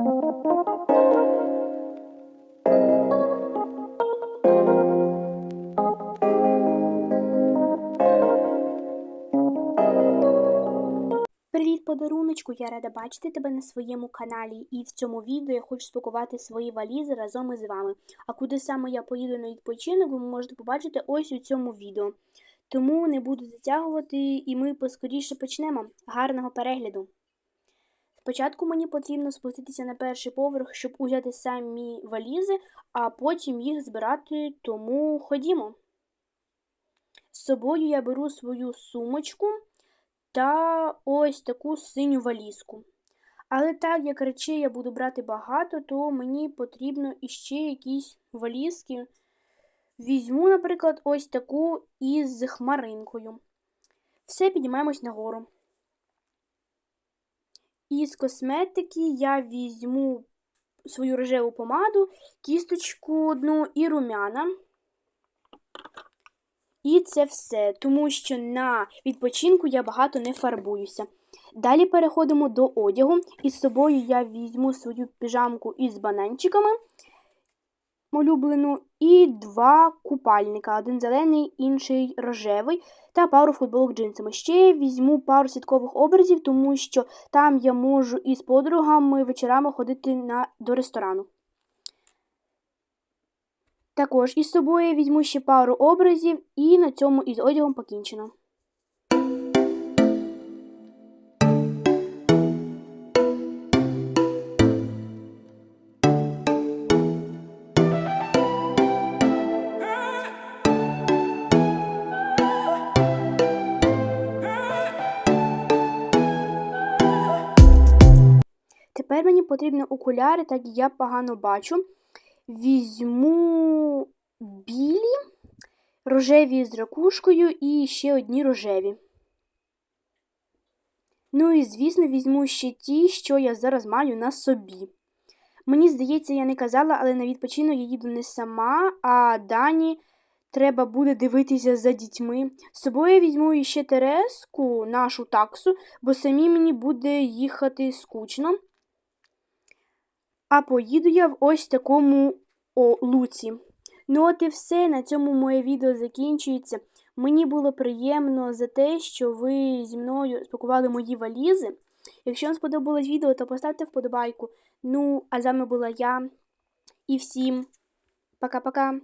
Привіт, подаруночку! Я рада бачити тебе на своєму каналі. І в цьому відео я хочу спакувати свої валізи разом із вами. А куди саме я поїду на відпочинок, ви можете побачити ось у цьому відео. Тому не буду затягувати, і ми поскоріше почнемо. Гарного перегляду! Спочатку мені потрібно спуститися на перший поверх, щоб узяти самі валізи, а потім їх збирати, тому ходімо. З собою я беру свою сумочку та ось таку синю валізку. Але так як речей я буду брати багато, то мені потрібно іще якісь валізки. Візьму, наприклад, ось таку із хмаринкою. Все піднімаємось нагору. Із косметики я візьму свою рожеву помаду, кісточку одну і румяна. І це все, тому що на відпочинку я багато не фарбуюся. Далі переходимо до одягу. Із собою я візьму свою піжамку із бананчиками, улюблену, і два купальника: один зелений, інший рожевий, та пару футболок джинсами. Ще візьму пару сіткових образів, тому що там я можу із подругами вечорами ходити на, до ресторану. Також із собою візьму ще пару образів, і на цьому із одягом покінчено. Тепер мені потрібні окуляри, так як я погано бачу. Візьму білі, рожеві з ракушкою і ще одні рожеві. Ну і, звісно, візьму ще ті, що я зараз маю на собі. Мені здається, я не казала, але на відпочинок я їду не сама, а Дані треба буде дивитися за дітьми. З собою я візьму ще Тереску, нашу таксу, бо самі мені буде їхати скучно. А поїду я в ось такому о, луці. Ну от і все. На цьому моє відео закінчується. Мені було приємно за те, що ви зі мною спакували мої валізи. Якщо вам сподобалось відео, то поставте вподобайку. Ну, а з вами була я. І всім пока-пока.